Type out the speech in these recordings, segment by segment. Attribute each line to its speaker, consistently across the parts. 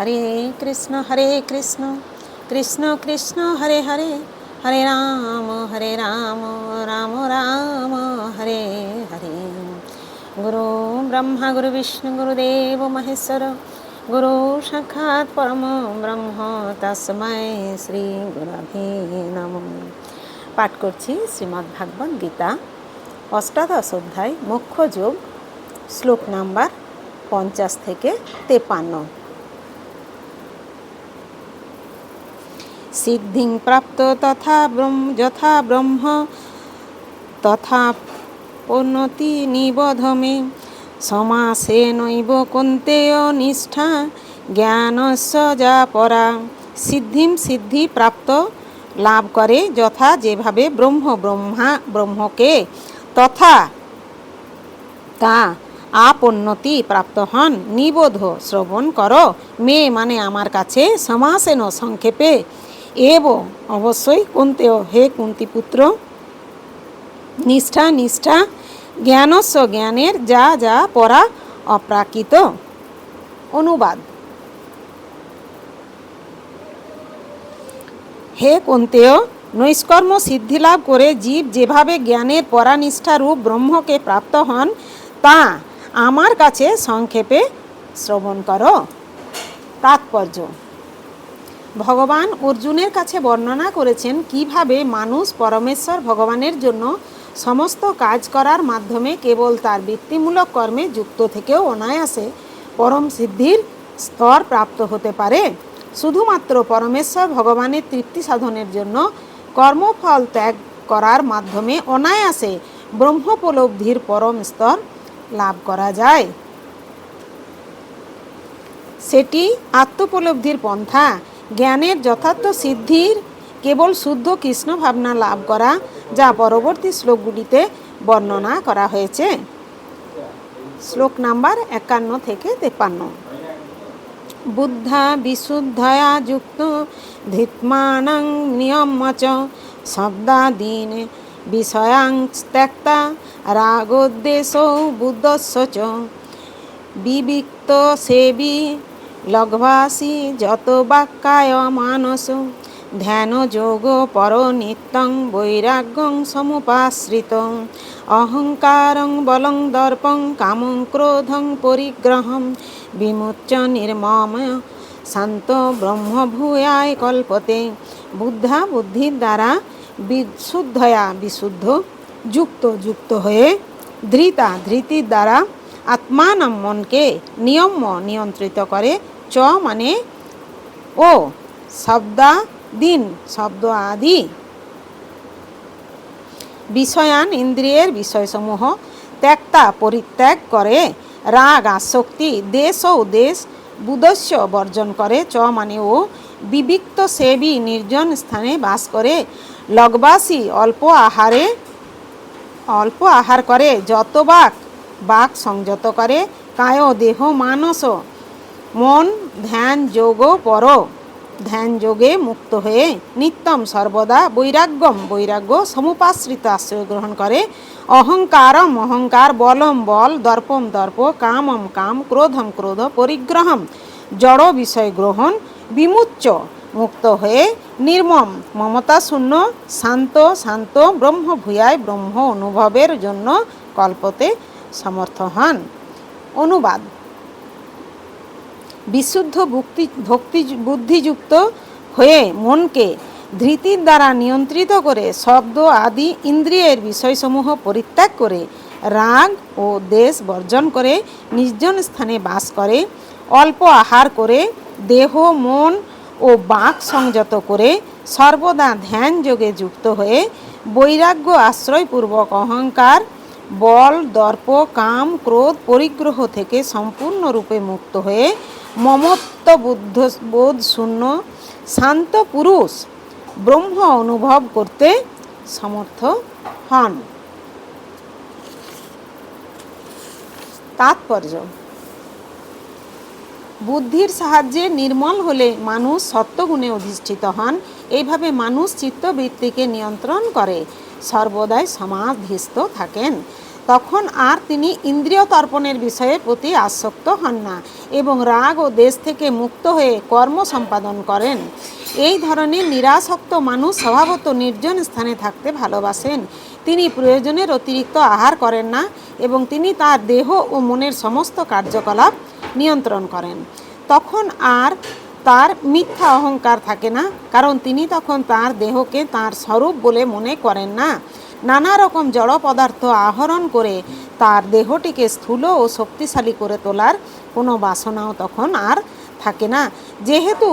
Speaker 1: হরে কৃষ্ণ হরে কৃষ্ণ কৃষ্ণ কৃষ্ণ হরে হরে হরে রাম হরে রাম রাম রাম হরে হরে গুরু ব্রহ্মা গুরু বিষ্ণু গুরুদেব মহেশ্বর গুরু সাক্ষাৎ পরম ব্রহ্ম তসময় শ্রী গুরভে নম পাঠ করছি শ্রীমদ্ গীতা অষ্টাদশ অধ্যায় মুখ্য যোগ শ্লোক নাম্বার পঞ্চাশ থেকে তেপান্ন
Speaker 2: সিদ্ধিং প্রাপ্ত তথা ব্রহ্ম যথা ব্রহ্ম তথা উন্নতি নিবধমে সমাসে নৈব কুন্তেয় নিষ্ঠা জ্ঞানস্য যা পরা সিদ্ধিম সিদ্ধি প্রাপ্ত লাভ করে যথা যেভাবে ব্রহ্ম ব্রহ্মা ব্রহ্মকে তথা তা আপন্নতি প্রাপ্ত হন নিবোধ শ্রবণ করো মে মানে আমার কাছে সমাসেন সংক্ষেপে এব অবশ্যই কুন্তেও হে কুন্তিপুত্র নিষ্ঠা নিষ্ঠা জ্ঞানস্ব জ্ঞানের যা যা পড়া অপ্রাকৃত অনুবাদ হে কন্তেয় নৈষ্কর্ম সিদ্ধিলাভ করে জীব যেভাবে জ্ঞানের পরানিষ্ঠারূপ ব্রহ্মকে প্রাপ্ত হন তা আমার কাছে সংক্ষেপে শ্রবণ করো তাৎপর্য ভগবান অর্জুনের কাছে বর্ণনা করেছেন কিভাবে মানুষ পরমেশ্বর ভগবানের জন্য সমস্ত কাজ করার মাধ্যমে কেবল তার বৃত্তিমূলক কর্মে যুক্ত থেকেও অনায়াসে পরম সিদ্ধির স্তর প্রাপ্ত হতে পারে শুধুমাত্র পরমেশ্বর ভগবানের তৃপ্তি সাধনের জন্য কর্মফল ত্যাগ করার মাধ্যমে অনায়াসে ব্রহ্মপলব্ধির পরম স্তর লাভ করা যায় সেটি আত্মপলব্ধির পন্থা জ্ঞানের যথার্থ সিদ্ধির কেবল শুদ্ধ কৃষ্ণ ভাবনা লাভ করা যা পরবর্তী শ্লোকগুলিতে বর্ণনা করা হয়েছে শ্লোক নাম্বার একান্ন থেকে তেপান্ন বুদ্ধা বিশুদ্ধয়া যুক্ত ধৃতমানং নিয়মচ শব্দাদীন বিষয়াং ত্যাক্তা রাগোদ্দেশ বুদ্ধস্য বিবিক্ত সেবী লগ্ভাসি যত বাক্যায় মানস ধ্যান যোগ পর নিত্যং বৈরাগ্যং সমুপাশ্রিত অহংকারং বলং দর্পং কামং ক্রোধং পরিগ্রহম বিমুচ্চ নির্মম শান্ত ব্রহ্ম ভূয়ায় কল্পতে বুদ্ধা বুদ্ধির দ্বারা বিশুদ্ধয়া বিশুদ্ধ যুক্ত যুক্ত হয়ে ধৃতা ধৃতির দ্বারা নাম মনকে নিয়ম নিয়ন্ত্রিত করে চ মানে ও শব্দা দিন শব্দ আদি বিষয়ান ইন্দ্রিয়ের বিষয়সমূহ ত্যাগতা পরিত্যাগ করে রাগ আসক্তি দেশ ও দেশ বুদস্য বর্জন করে চ মানে ও বিবিক্ত সেবী নির্জন স্থানে বাস করে লগবাসী অল্প আহারে অল্প আহার করে যত বাক বাক সংযত করে কায় দেহ মানস মন ধ্যান যোগ পর ধ্যান যোগে মুক্ত হয়ে নিত্যম সর্বদা বৈরাগ্যম বৈরাগ্য সমুপাশ্রিত আশ্রয় গ্রহণ করে অহংকারম অহংকার বলম বল দর্পম দর্প কামম কাম ক্রোধম ক্রোধ পরিগ্রহম জড় বিষয় গ্রহণ বিমুচ্চ মুক্ত হয়ে নির্মম মমতা শূন্য শান্ত শান্ত ব্রহ্মভূয়ায় ব্রহ্ম অনুভবের জন্য কল্পতে সমর্থ হন অনুবাদ বিশুদ্ধ ভক্তি ভক্তি বুদ্ধিযুক্ত হয়ে মনকে ধৃতির দ্বারা নিয়ন্ত্রিত করে শব্দ আদি ইন্দ্রিয়ের বিষয়সমূহ পরিত্যাগ করে রাগ ও দেশ বর্জন করে নির্জন স্থানে বাস করে অল্প আহার করে দেহ মন ও বাক সংযত করে সর্বদা ধ্যান যোগে যুক্ত হয়ে বৈরাগ্য আশ্রয়পূর্বক অহংকার বল দর্প কাম ক্রোধ পরিগ্রহ থেকে সম্পূর্ণরূপে মুক্ত হয়ে মমত্ব বুদ্ধ বোধ শূন্য শান্ত পুরুষ ব্রহ্ম অনুভব করতে সমর্থ হন তাৎপর্য বুদ্ধির সাহায্যে নির্মল হলে মানুষ সত্যগুণে অধিষ্ঠিত হন এইভাবে মানুষ চিত্তবৃত্তিকে নিয়ন্ত্রণ করে সর্বদাই সমাধিস্থ থাকেন তখন আর তিনি ইন্দ্রিয় তর্পণের বিষয়ে প্রতি আসক্ত হন না এবং রাগ ও দেশ থেকে মুক্ত হয়ে কর্ম সম্পাদন করেন এই ধরনের নিরাসক্ত মানুষ স্বভাবত নির্জন স্থানে থাকতে ভালোবাসেন তিনি প্রয়োজনের অতিরিক্ত আহার করেন না এবং তিনি তার দেহ ও মনের সমস্ত কার্যকলাপ নিয়ন্ত্রণ করেন তখন আর তার মিথ্যা অহংকার থাকে না কারণ তিনি তখন তার দেহকে তার স্বরূপ বলে মনে করেন না নানা রকম জড় পদার্থ আহরণ করে তার দেহটিকে স্থূল ও শক্তিশালী করে তোলার কোনো বাসনাও তখন আর থাকে না যেহেতু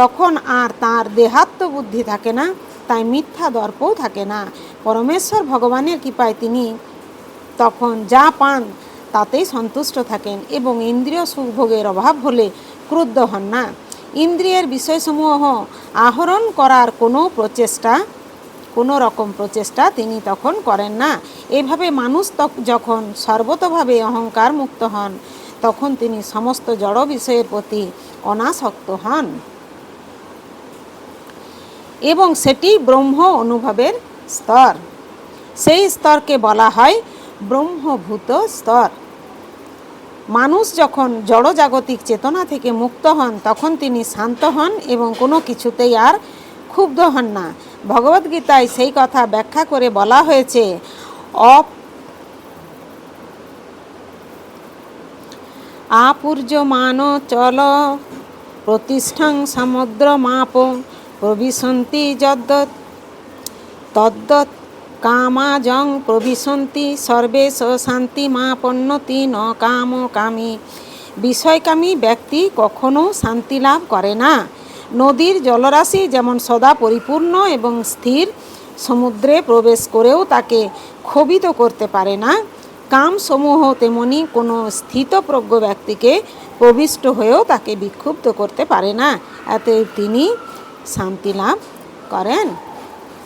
Speaker 2: তখন আর তার দেহাত্ম বুদ্ধি থাকে না তাই মিথ্যা দর্পও থাকে না পরমেশ্বর ভগবানের কৃপায় তিনি তখন যা পান তাতেই সন্তুষ্ট থাকেন এবং ইন্দ্রিয় সুখভোগের অভাব হলে ক্রুদ্ধ হন না ইন্দ্রিয়ের বিষয়সমূহ আহরণ করার কোনো প্রচেষ্টা কোনো রকম প্রচেষ্টা তিনি তখন করেন না এভাবে মানুষ যখন সর্বতভাবে অহংকার মুক্ত হন তখন তিনি সমস্ত জড় বিষয়ের প্রতি অনাসক্ত হন এবং সেটি ব্রহ্ম অনুভবের স্তর সেই স্তরকে বলা হয় ব্রহ্মভূত স্তর মানুষ যখন জড়জাগতিক চেতনা থেকে মুক্ত হন তখন তিনি শান্ত হন এবং কোনো কিছুতেই আর ক্ষুব্ধ হন না ভগবদ্গীতায় সেই কথা ব্যাখ্যা করে বলা হয়েছে অপ মান চল প্রতিষ্ঠাং মাপ প্রবিশন্তি যদ্দত তদ্দত কামাজং প্রবিশন্তি সর্বেশ শান্তি মা পণ্যতি ন কাম কামী বিষয়কামী ব্যক্তি কখনো শান্তি লাভ করে না নদীর জলরাশি যেমন সদা পরিপূর্ণ এবং স্থির সমুদ্রে প্রবেশ করেও তাকে ক্ষোভিত করতে পারে না কাম সমূহ তেমনি কোনো স্থিতপ্রজ্ঞ ব্যক্তিকে প্রবিষ্ট হয়েও তাকে বিক্ষুব্ধ করতে পারে না এতে তিনি শান্তি লাভ করেন